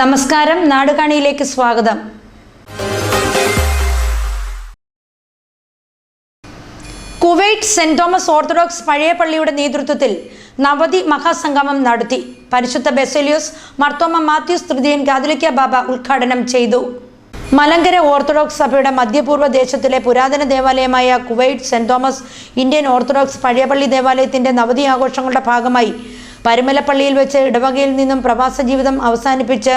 നമസ്കാരം. നാടുകാണിയിലേക്ക് സ്വാഗതം. Kuwait Saint Thomas orthodox പഴയ പള്ളിയുടെ നേതൃത്വത്തിൽ നവതി മഹാസംഗമം നടത്തി. പരിശുദ്ധ ബെസേലിയോസ് മർത്തോമ മാത്യൂസ് തൃതീയൻ കാതലിക്ക ബാബ ഉദ്ഘാടനം ചെയ്തു. മലങ്കര ഓർത്തഡോക്സ് സഭയുടെ മധ്യപൂർവ ദേശത്തിലെ പുരാതന ദേവാലയമായ Kuwait Saint Thomas Indian Orthodox പഴയപള്ളി ദേവാലയത്തിന്റെ നവതി ആഘോഷങ്ങളുടെ ഭാഗമായി പരുമലപ്പള്ളിയിൽ വെച്ച് ഇടവകയിൽ നിന്നും പ്രവാസ ജീവിതം അവസാനിപ്പിച്ച്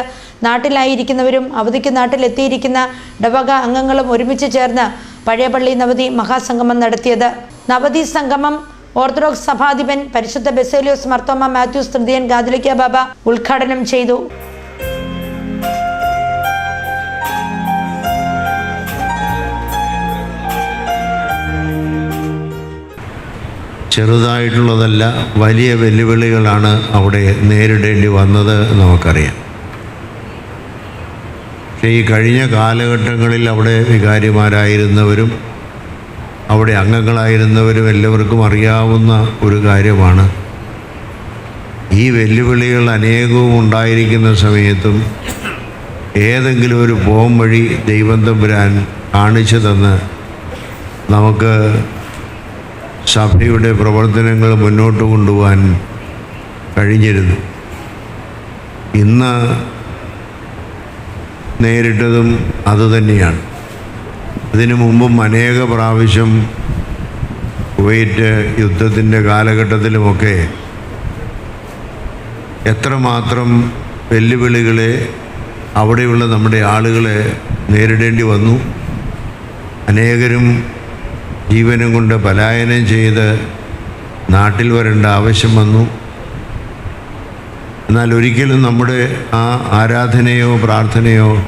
നാട്ടിലായിരിക്കുന്നവരും അവധിക്ക് നാട്ടിലെത്തിയിരിക്കുന്ന ഇടവക അംഗങ്ങളും ഒരുമിച്ച് ചേർന്ന് പഴയപള്ളി നവതി മഹാസംഗമം നടത്തിയത്. നവതി സംഗമം ഓർത്തഡോക്സ് സഭാധിപൻ പരിശുദ്ധ ബെസേലിയോസ് മർത്തോമ മാത്യൂസ് തൃതീയൻ ഗാദലിക്ക ബാബ ഉദ്ഘാടനം ചെയ്തു. ചെറുതായിട്ടുള്ളതല്ല വലിയ വെല്ലുവിളികളാണ് അവിടെ നേരിടേണ്ടി വന്നത് നമുക്കറിയാം. പക്ഷേ ഈ കഴിഞ്ഞ കാലഘട്ടങ്ങളിൽ അവിടെ വികാരിമാരായിരുന്നവരും അവിടെ അംഗങ്ങളായിരുന്നവരും എല്ലാവർക്കും അറിയാവുന്ന ഒരു കാര്യമാണ്. ഈ വെല്ലുവിളികൾ അനേകവും ഉണ്ടായിരിക്കുന്ന സമയത്തും ഏതെങ്കിലും ഒരു പോം വഴി ദൈവം തമ്പുരാൻ കാണിച്ചു തന്ന് നമുക്ക് സഭയുടെ പ്രവർത്തനങ്ങൾ മുന്നോട്ട് കൊണ്ടുപോകാൻ കഴിഞ്ഞിരുന്നു. ഇന്ന് നേരിട്ടതും അതുതന്നെയാണ്. അതിനു മുമ്പും അനേക പ്രാവശ്യം കുവൈറ്റ് യുദ്ധത്തിന്റെ കാലഘട്ടത്തിലുമൊക്കെ എത്രമാത്രം വെല്ലുവിളികളെ അവിടെയുള്ള നമ്മുടെ ആളുകളെ നേരിടേണ്ടി വന്നു. അനേകരും ജീവനും കൊണ്ട് പലായനം ചെയ്ത് നാട്ടിൽ വരേണ്ട ആവശ്യം വന്നു. എന്നാൽ ഒരിക്കലും നമ്മുടെ ആ ആരാധനയോ പ്രാർത്ഥനയോ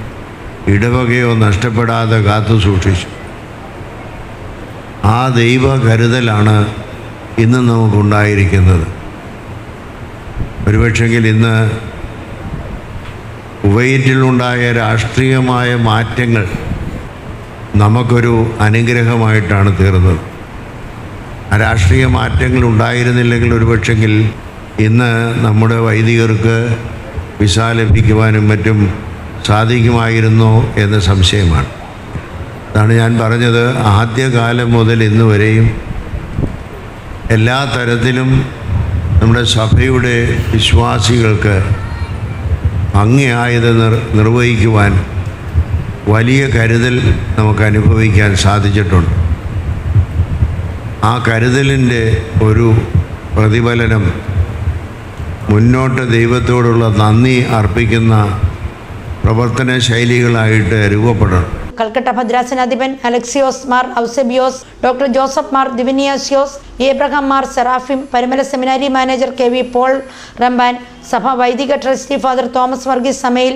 ഇടവകയോ നഷ്ടപ്പെടാതെ കാത്തു സൂക്ഷിച്ചു. ആ ദൈവ കരുതലാണ് ഇന്ന് നമുക്കുണ്ടായിരിക്കുന്നത്. ഒരുപക്ഷെങ്കിൽ ഇന്ന് കുവൈറ്റിലുണ്ടായ രാഷ്ട്രീയമായ മാറ്റങ്ങൾ നമുക്കൊരു അനുഗ്രഹമായിട്ടാണ് തീർന്നത്. രാഷ്ട്രീയ മാറ്റങ്ങൾ ഉണ്ടായിരുന്നില്ലെങ്കിൽ ഒരുപക്ഷെങ്കിൽ ഇന്ന് നമ്മുടെ വൈദികർക്ക് വിസ ലഭിക്കുവാനും മറ്റും സാധിക്കുമായിരുന്നോ എന്ന് സംശയമാണ്. അതാണ് ഞാൻ പറഞ്ഞത്. ആദ്യകാലം മുതൽ ഇന്ന് വരെയും എല്ലാ തരത്തിലും നമ്മുടെ സഭയുടെ വിശ്വാസികൾക്ക് ഭംഗിയായത് നിർ നിർവഹിക്കുവാൻ വലിയ കരുതൽ നമുക്ക് അനുഭവിക്കാൻ സാധിച്ചിട്ടുണ്ട്. ആ കരുതലിന്റെ ഒരു പ്രതിഫലനം മുന്നോട്ട് ദൈവത്തോടുള്ള നന്ദി അർപ്പിക്കുന്ന പ്രവർത്തന ശൈലികളായിട്ട് രൂപപ്പെടണം. Calcutta ഭദ്രാസനാധിപൻ Alexios Mar Eusebios doctor Joseph Mar Dionysios Abraham Mar Seraphim Parumala seminary manager K V Paul Ramban സഭ വൈദിക ട്രസ്റ്റി ഫാദർ തോമസ് വർഗീസ് സമയിൽ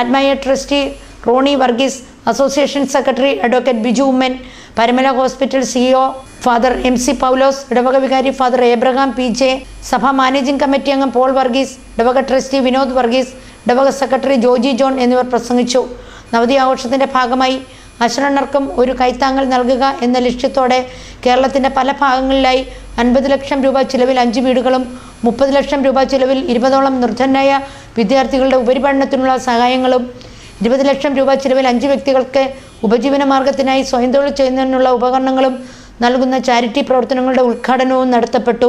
ആത്മീയ trustee Ronnie Varghese association secretary advocate Biju Oommen Parumala hospital CEO father M C Paulose ഇടവക വികാരി father Abraham P J സഭ managing committee അംഗം Paul Varghese ഇടവക trustee Vinod Varghese ഇടവക സെക്രട്ടറി ജോജി ജോൺ എന്നിവർ പ്രസംഗിച്ചു. നവതി ആഘോഷത്തിന്റെ ഭാഗമായി അശരണർക്കും ഒരു കൈത്താങ്ങൽ നൽകുക എന്ന ലക്ഷ്യത്തോടെ കേരളത്തിന്റെ പല ഭാഗങ്ങളിലായി അൻപത് ലക്ഷം രൂപ ചിലവിൽ അഞ്ച് വീടുകളും മുപ്പത് ലക്ഷം രൂപ ചിലവിൽ ഇരുപതോളം നിർധനായ വിദ്യാർത്ഥികളുടെ ഉപരിപഠനത്തിനുള്ള സഹായങ്ങളും ഇരുപത് ലക്ഷം രൂപ ചിലവിൽ അഞ്ച് വ്യക്തികൾക്ക് ഉപജീവന മാർഗത്തിനായി സ്വയം തൊഴിൽ ചെയ്യുന്നതിനുള്ള ഉപകരണങ്ങളും നൽകുന്ന ചാരിറ്റി പ്രവർത്തനങ്ങളുടെ ഉദ്ഘാടനവും നടത്തപ്പെട്ടു.